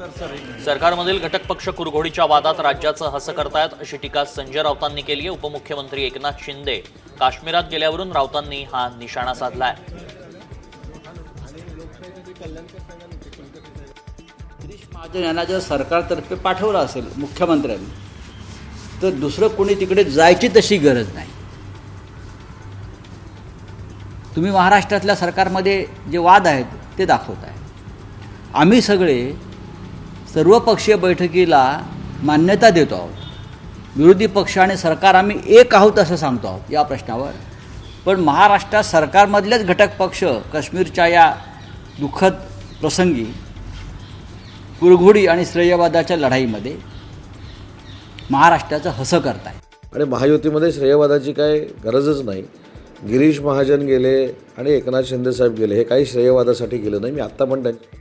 सरकारमधील घटक पक्ष कुरघोडीच्या वादात राज्याचं हसं करतायत अशी टीका संजय राऊतांनी केली आहे. उपमुख्यमंत्री एकनाथ शिंदे काश्मीरात गेल्यावरून राऊतांनी हा निशाणा साधलाय. गिरीश महाजन यांना जर सरकारतर्फे पाठवलं असेल मुख्यमंत्र्यांनी तर दुसरं कोणी तिकडे जायची तशी गरज नाही. तुम्ही महाराष्ट्रातल्या सरकारमध्ये जे वाद आहेत ते दाखवत आहे आम्ही सगळे सर्वपक्षीय बैठकीला मान्यता देतो आहोत. विरोधी पक्ष आणि सरकार आम्ही एक आहोत असं सांगतो आहोत या प्रश्नावर. पण महाराष्ट्रात सरकारमधलेच घटक पक्ष काश्मीरच्या या दुःखद प्रसंगी कुरघोडी आणि श्रेयवादाच्या लढाईमध्ये महाराष्ट्राचं हसं करताय आणि महायुतीमध्ये श्रेयवादाची काय गरजच नाही. गिरीश महाजन गेले आणि एकनाथ शिंदेसाहेब गेले हे काही श्रेयवादासाठी गेलं नाही. मी आत्ता पण त्यांच्या